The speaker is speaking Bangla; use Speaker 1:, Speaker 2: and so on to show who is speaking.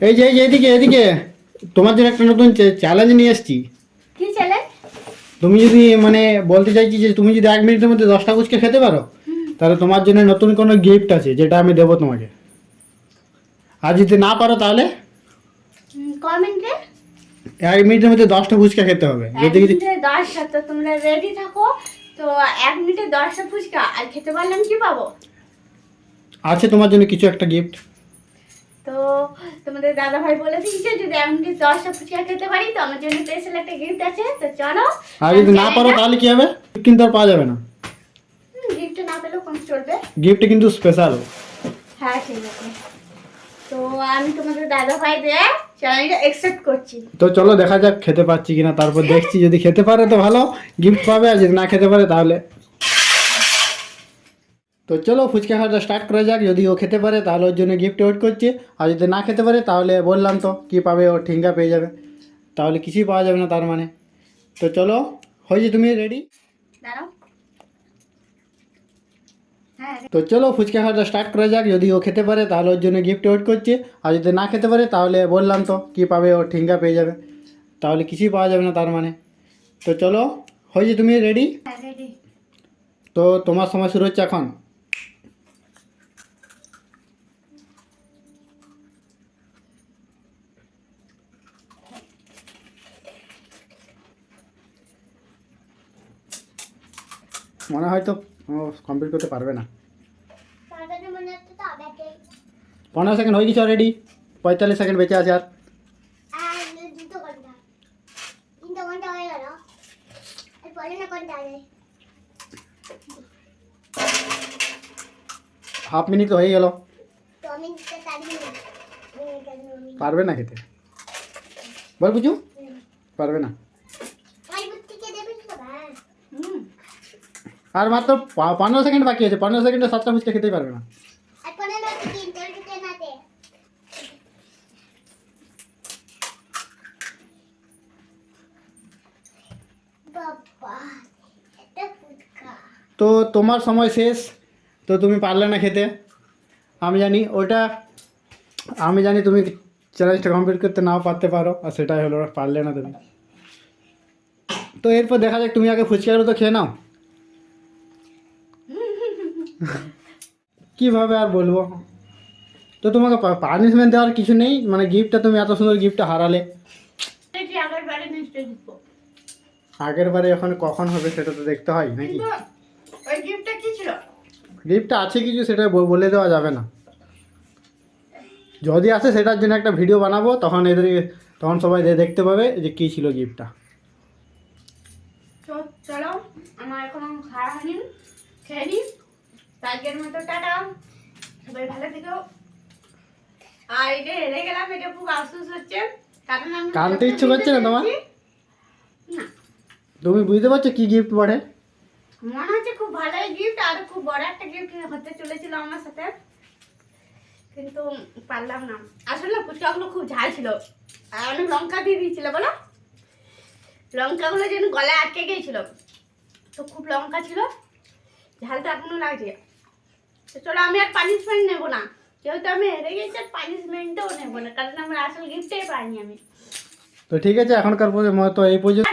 Speaker 1: এই যে এই যে এদিকে এদিকে। তোমার জন্য একটা নতুন চ্যালেঞ্জ নিয়ে এসেছি।
Speaker 2: কি ছেলে
Speaker 1: তুমি যদি মানে বলতে চাইছি যে তুমি যদি এক মিনিটের মধ্যে দশটা ফুচকা খেতে পারো তাহলে তোমার জন্য নতুন কোনো গিফট আছে যেটা আমি দেবো তোমাকে। আর যদি না পারো তাহলে?
Speaker 2: কমেন্টে
Speaker 1: এক মিনিটের মধ্যে দশটা ফুচকা খেতে হবে। যদি
Speaker 2: দশটা তো তোমরা রেডি থাকো। তো এক মিনিটে দশটা ফুচকা আর খেতে পারলাম কি পাবো?
Speaker 1: আছে তোমার জন্য কিছু একটা গিফট
Speaker 2: তো তোমাদের দাদা ভাই বলে দিয়েছে যদি আমি মিনিটে দশটা ফুচকা খেতে পারি তো আমার জন্য স্পেশাল একটা গিফট আছে। তো চলো
Speaker 1: আর যদি না পারো তাহলে কি হবে? কিন্তু আর পাওয়া যাবে না।
Speaker 2: গিফট না পেলেও কোন চলবে।
Speaker 1: গিফট কিন্তু স্পেশাল
Speaker 2: হ্যাঁ ঠিক আছে তো আমি তোমাদের দাদা ভাই দিয়ে চ্যানেলটা অ্যাকসেপ্ট করছি।
Speaker 1: তো চলো দেখা যাক খেতে পাচ্ছি কিনা। তারপর দেখছি যদি খেতে পারে তো ভালো। গিফট পাবে আর যদি না খেতে পারে তাহলে তো চলো ফুচকা খাওয়াটা স্টার্ট করা যাক। যদি ও খেতে পারে তাহলে ওর জন্য গিফট ওয়েট করছে। আর যদি না খেতে পারে তাহলে বললাম তো কি পাবে ও ঠিঙ্গা পেয়ে যাবে। তাহলে কিছুই পাওয়া যাবে না তার মানে। তো চলো হয়েছে তুমি রেডি
Speaker 2: দাঁড়াও। হ্যাঁ
Speaker 1: তো চলো ফুচকা খাওয়াটা স্টার্ট করা যাক। যদি ও খেতে পারে তাহলে ওর জন্য গিফট ওয়েট করছে। আর যদি না খেতে পারে তাহলে বললাম তো কি পাবে ও ঠিঙ্গা পেয়ে যাবে। তাহলে কিছুই পাওয়া যাবে না তার মানে। তো চলো হয়েছে তুমি রেডি
Speaker 2: হ্যাঁ রেডি
Speaker 1: তো তোমার সময় শুরু হচ্ছে এখন। মনে হয় তো কমপ্লিট করতে পারবে না। পনেরো সেকেন্ড হয়ে গেছে অলরেডি পঁয়তাল্লিশ সেকেন্ড বেঁচে আছে আর। হাফ মিনিট তো হয়ে গেল। পারবে না খেতে? বল বুঝু। পারবে না
Speaker 2: আমার বুদ্ধিকে দেবে কি বাবা হুম
Speaker 1: আর মাত্র পা- পনেরো সেকেন্ড বাকি আছে। পনেরো সেকেন্ডে সাতটা ফুচকা খেতেই পারবে না।
Speaker 2: আর পরে না তিন তোর দিতে না দে বাবা এটা ফুটকা
Speaker 1: তো তোমার সময় শেষ। তো তুমি পারলে না খেতে। আমি জানি ওটা আমি জানি তুমি চ্যালেঞ্জটা কমপ্লিট করতে নাও পারতে পারো আর সেটাই হলো পারলে না তুমি। তো এরপর দেখা যাক তুমি আগে ফুচকাগুলো তো খেয়ে নাও। কীভাবে আর বলব? তো তোমাকে পানিশমেন্ট দেওয়ার কিছু নেই? মানে গিফটটা তুমি এত সুন্দর গিফটটা হারালে।
Speaker 2: আগের বারে
Speaker 1: এখন কখন হবে সেটা তো দেখতে হয় নাকি?
Speaker 2: ওই গিফটটা কি ছিল?
Speaker 1: গিফটটা আছে কিছু সেটা বলে দেওয়া যাবে না। যদি আসে সেটার জন্য একটা ভিডিও বানাবো তখন এদের তখন সবাই দেখতে পাবে যে কী ছিল গিফটটা
Speaker 2: চলো আমার এখনও খাওয়া হয়নি। খেয়ে আজকের মতো টাটা। সবাই ভালো থেকো। আর এটা হেরে গেলাম এটা খুব আফসোস হচ্ছে। কারণ আমি
Speaker 1: কানতে ইচ্ছে করছে না তোমার?
Speaker 2: না।
Speaker 1: তুমি বুঝতে পারছ কি গিফট পড়ে
Speaker 2: মনে হচ্ছে খুব ভালোই গিফট আর খুব বড় একটা গিফট হতে চলেছিল আমার সাথে। কিন্তু পারলাম না। আসলে না ফুচকাগুলো খুব ঝাল ছিল। আর অনেক লঙ্কা দিয়ে দিয়েছিল বলো? লঙ্কাগুলো যেন গলায় আটকে গিয়েছিল। তো খুব লঙ্কা ছিল। ঝালটা এখনও লাগছে। তো চলো আমি আর পানিশমেন্ট নেব না যেহেতু আমি হেরে গেছি আর পানিশমেন্টও নেব না কারণ আমার আসল গিফটই পাইনি আমি
Speaker 1: তো ঠিক আছে এখনকার পর্যন্ত এই পর্যন্ত